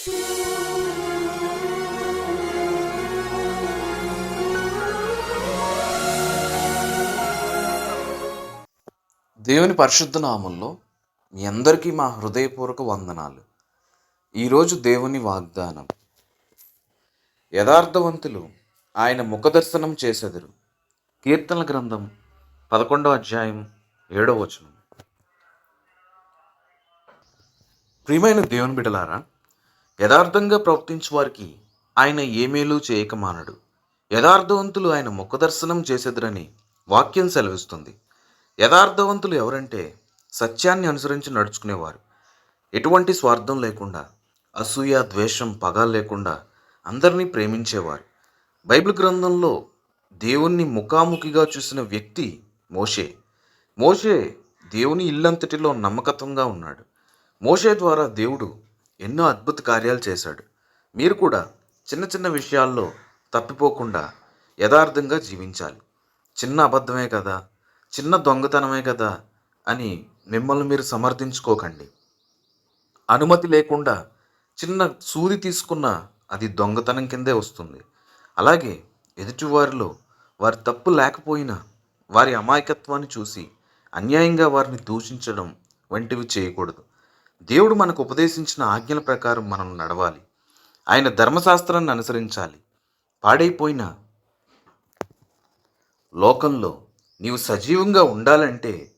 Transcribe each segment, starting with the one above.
దేవుని పరిశుద్ధ నామంలో మీ అందరికీ మా హృదయపూర్వక వందనాలు. ఈరోజు దేవుని వాగ్దానం. యథార్థవంతులు ఆయన ముఖదర్శనం చేసెదరు. కీర్తనల గ్రంథం పదకొండవ అధ్యాయం ఏడవ వచనం. ప్రియమైన దేవుని బిడలారా యథార్థంగా ప్రవర్తించు వారికి ఆయన ఏమేలు చేయక మానడు. యథార్థవంతులు ఆయన ముఖదర్శనం చేసేదరని వాక్యం సెలవిస్తుంది. యథార్థవంతులు ఎవరంటే సత్యాన్ని అనుసరించి నడుచుకునేవారు. ఎటువంటి స్వార్థం లేకుండా అసూయ ద్వేషం పగ లేకుండా అందరినీ ప్రేమించేవారు. బైబిల్ గ్రంథంలో దేవుణ్ణి ముఖాముఖిగా చూసిన వ్యక్తి మోషే. మోషే దేవుని ఇల్లంతటిలో నమ్మకత్వంగా ఉన్నాడు. మోషే ద్వారా దేవుడు ఎన్నో అద్భుత కార్యాలు చేశాడు. మీరు కూడా చిన్న చిన్న విషయాల్లో తప్పిపోకుండా యథార్థంగా జీవించాలి. చిన్న అబద్ధమే కదా చిన్న దొంగతనమే కదా అని మిమ్మల్ని మీరు సమర్థించుకోకండి. అనుమతి లేకుండా చిన్న సూది తీసుకున్న అది దొంగతనం కిందే వస్తుంది. అలాగే ఎదుటివారిలో వారి తప్పు లేకపోయినా వారి అమాయకత్వాన్ని చూసి అన్యాయంగా వారిని దూషించడం వంటివి చేయకూడదు. దేవుడు మనకు ఉపదేశించిన ఆజ్ఞల ప్రకారం మనం నడవాలి. ఆయన ధర్మశాస్త్రాన్ని అనుసరించాలి. పాడైపోయిన లోకంలో నీవు సజీవంగా ఉండాలంటే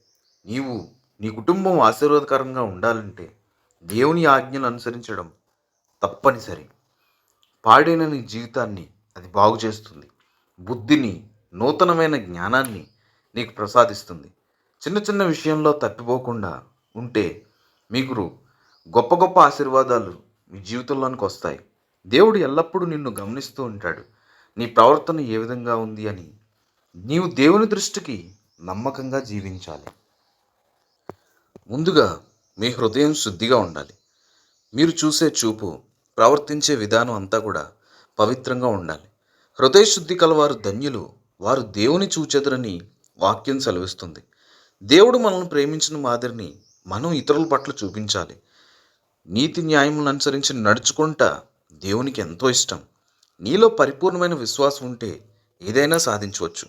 నీవు నీ కుటుంబం ఆశీర్వాదకరంగా ఉండాలంటే దేవుని ఆజ్ఞలు అనుసరించడం తప్పనిసరి. పాడైన నీ జీవితాన్ని అది బాగు చేస్తుంది. బుద్ధిని నూతనమైన జ్ఞానాన్ని నీకు ప్రసాదిస్తుంది. చిన్న చిన్న విషయంలో తప్పిపోకుండా ఉంటే మీకు గొప్ప గొప్ప ఆశీర్వాదాలు మీ జీవితంలోనికి వస్తాయి. దేవుడు ఎల్లప్పుడూ నిన్ను గమనిస్తూ ఉంటాడు. నీ ప్రవర్తన ఏ విధంగా ఉంది అని నీవు దేవుని దృష్టికి నమ్మకంగా జీవించాలి. ముందుగా మీ హృదయం శుద్ధిగా ఉండాలి. మీరు చూసే చూపు ప్రవర్తించే విధానం అంతా కూడా పవిత్రంగా ఉండాలి. హృదయ శుద్ధి కలవారు ధన్యులు వారు దేవుని చూచెదరని వాక్యం సెలవిస్తుంది. దేవుడు మనల్ని ప్రేమించిన మాదిరిని మనం ఇతరుల పట్ల చూపించాలి. నీతి న్యాయములను అనుసరించి నడుచుకుంటా దేవునికి ఎంతో ఇష్టం. నీలో పరిపూర్ణమైన విశ్వాసం ఉంటే ఏదైనా సాధించవచ్చు.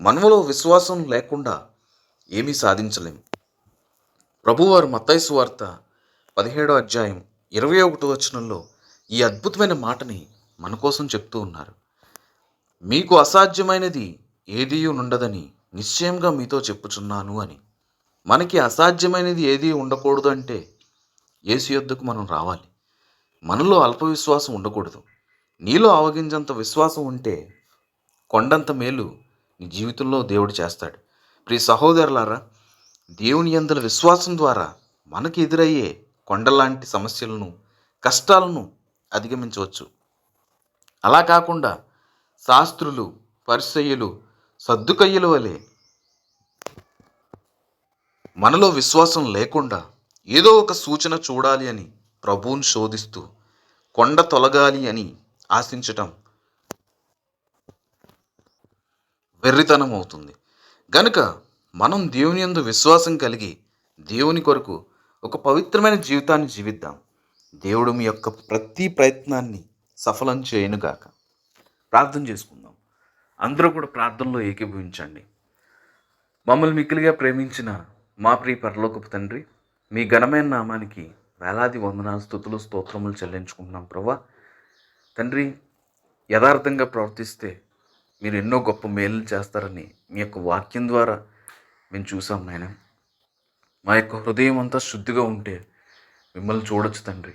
మనములో విశ్వాసం లేకుండా ఏమీ సాధించలేం ప్రభువారు మత్తైసు వార్త పదిహేడో అధ్యాయం ఇరవై ఒకటో వచనంలో ఈ అద్భుతమైన మాటని మన కోసం చెప్తూ ఉన్నారు. మీకు అసాధ్యమైనది ఏదీ ఉండదని నిశ్చయంగా మీతో చెప్పుచున్నాను అని. మనకి అసాధ్యమైనది ఏదీ ఉండకూడదు అంటే యేసు యొద్దకు మనం రావాలి. మనలో అల్ప విశ్వాసం ఉండకూడదు. నీలో అవగించంత విశ్వాసం ఉంటే కొండంత మేలు నీ జీవితంలో దేవుడు చేస్తాడు. ప్రియ సహోదరులారా దేవుని అందల విశ్వాసం ద్వారా మనకి ఎదురయ్యే కొండలాంటి సమస్యలను కష్టాలను అధిగమించవచ్చు. అలా కాకుండా శాస్త్రులు పరిసయ్యులు సర్దుకయ్యల వలె మనలో విశ్వాసం లేకుండా ఏదో ఒక సూచన చూడాలి అని ప్రభువుని శోధిస్తూ కొండ తొలగాలి అని ఆశించటం వెర్రితనం అవుతుంది గనుక మనం దేవుని యందు విశ్వాసం కలిగి దేవుని కొరకు ఒక పవిత్రమైన జీవితాన్ని జీవిద్దాం. దేవుడు మీ యొక్క ప్రతి ప్రయత్నాన్ని సఫలం చేయనుగాక. ప్రార్థన చేసుకుందాం. అందరూ కూడా ప్రార్థనలో ఏకీభవించండి. మమ్మల్ని మిక్కిలిగా ప్రేమించిన మా ప్రియ పరలోకపు తండ్రి మీ ఘనమైన నామానికి వేలాది వందనాలు స్థుతులు స్తోత్రములు చెల్లించుకుంటున్నాం ప్రభా తండ్రి యథార్థంగా ప్రవర్తిస్తే మీరు ఎన్నో గొప్ప మేలు చేస్తారని మీ యొక్క వాక్యం ద్వారా మేము చూసాం నాయన. మా యొక్క హృదయం అంతా శుద్ధిగా ఉంటే మిమ్మల్ని చూడొచ్చు తండ్రి.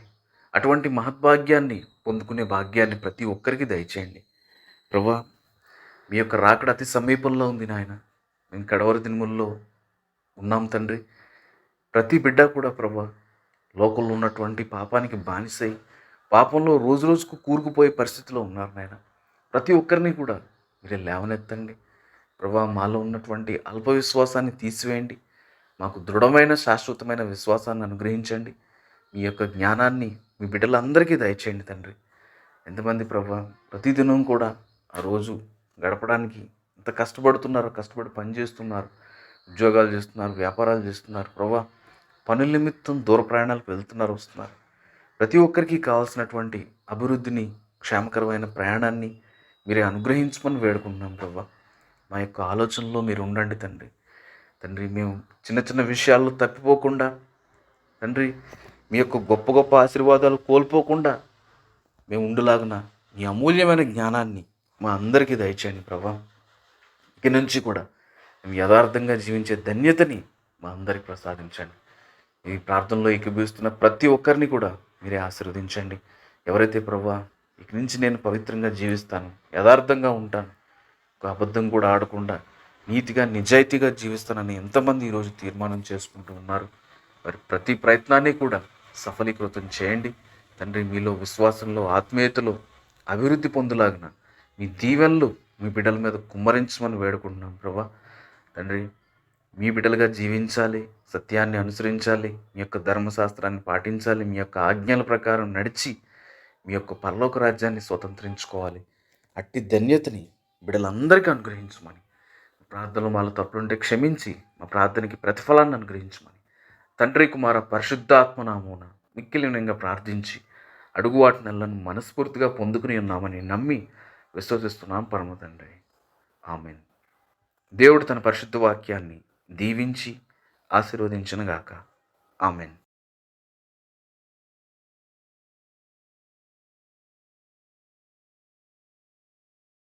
అటువంటి మహద్భాగ్యాన్ని పొందుకునే భాగ్యాన్ని ప్రతి ఒక్కరికి దయచేయండి. ప్రభా మీ యొక్క రాకడ అతి సమీపంలో ఉంది నాయన. మేము కడవరి దినముల్లో ఉన్నాం తండ్రి. ప్రతి బిడ్డ కూడా ప్రభా లోకంలో ఉన్నటువంటి పాపానికి బానిసై పాపంలో రోజు రోజుకు కూరుకుపోయే పరిస్థితిలో ఉన్నారు నాయన. ప్రతి ఒక్కరిని కూడా మీరే లేవనెత్తండి. ప్రభా మాలో ఉన్నటువంటి అల్ప విశ్వాసాన్ని తీసివేయండి. మాకు దృఢమైన శాశ్వతమైన విశ్వాసాన్ని అనుగ్రహించండి. మీ యొక్క జ్ఞానాన్ని మీ బిడ్డలందరికీ దయచేయండి తండ్రి. ఎంతమంది ప్రభా ప్రతిదినం కూడా ఆ రోజు గడపడానికి ఎంత కష్టపడుతున్నారో కష్టపడి పని చేస్తున్నారు ఉద్యోగాలు చేస్తున్నారు వ్యాపారాలు చేస్తున్నారు ప్రభా. పనుల నిమిత్తం దూర ప్రయాణాలకు వెళ్తున్నారు వస్తున్నారు. ప్రతి ఒక్కరికి కావాల్సినటువంటి అభివృద్ధిని క్షేమకరమైన ప్రయాణాన్ని మీరే అనుగ్రహించమని వేడుకుంటున్నాం ప్రభా. మా యొక్క ఆలోచనలో మీరు ఉండండి తండ్రి. తండ్రి మేము చిన్న చిన్న విషయాల్లో తప్పిపోకుండా తండ్రి మీ యొక్క గొప్ప గొప్ప ఆశీర్వాదాలు కోల్పోకుండా మేము ఉండలాగున మీ అమూల్యమైన జ్ఞానాన్ని మా అందరికీ దయచేయండి ప్రభా. ఇక నుంచి కూడా మేము యథార్థంగా జీవించే ధన్యతని మా అందరికి ప్రసాదించండి. ఈ ప్రార్థనలో ఏకీభవిస్తున్న ప్రతి ఒక్కరిని కూడా మీరే ఆశీర్వదించండి. ఎవరైతే ప్రభా ఇక నుంచి నేను పవిత్రంగా జీవిస్తాను యథార్థంగా ఉంటాను ఒక అబద్ధం కూడా ఆడకుండా నీతిగా నిజాయితీగా జీవిస్తానని ఎంతమంది ఈరోజు తీర్మానం చేసుకుంటూ ఉన్నారు. మరి ప్రతి ప్రయత్నాన్ని కూడా సఫలీకృతం చేయండి. తండ్రి మీలో విశ్వాసంలో ఆత్మీయతలో అభివృద్ధి పొందులాగిన మీ దీవెనలు మీ బిడ్డల మీద కుమ్మరించమని వేడుకుంటున్నాం ప్రభా. తండ్రి మీ బిడ్డలుగా జీవించాలి సత్యాన్ని అనుసరించాలి మీ యొక్క ధర్మశాస్త్రాన్ని పాటించాలి మీ యొక్క ఆజ్ఞల ప్రకారం నడిచి మీ యొక్క పరలోక రాజ్యాన్ని స్వతంత్రించుకోవాలి. అట్టి ధన్యతని బిడ్డలందరికీ అనుగ్రహించమని ప్రార్థనలు మాలో తప్పులుంటే క్షమించి మా ప్రార్థనకి ప్రతిఫలాన్ని అనుగ్రహించమని తండ్రి కుమార పరిశుద్ధాత్మ నామూన మిక్కిలి ప్రార్థించి అడుగు వాటి నెలను మనస్ఫూర్తిగా పొందుకుని ఉన్నామని నమ్మి విశ్వసిస్తున్నాం పరమ తండ్రి ఆమెన్. దేవుడు తన పరిశుద్ధ వాక్యాన్ని దీవించి ఆశీర్వదించనుగాక. ఆమెన్.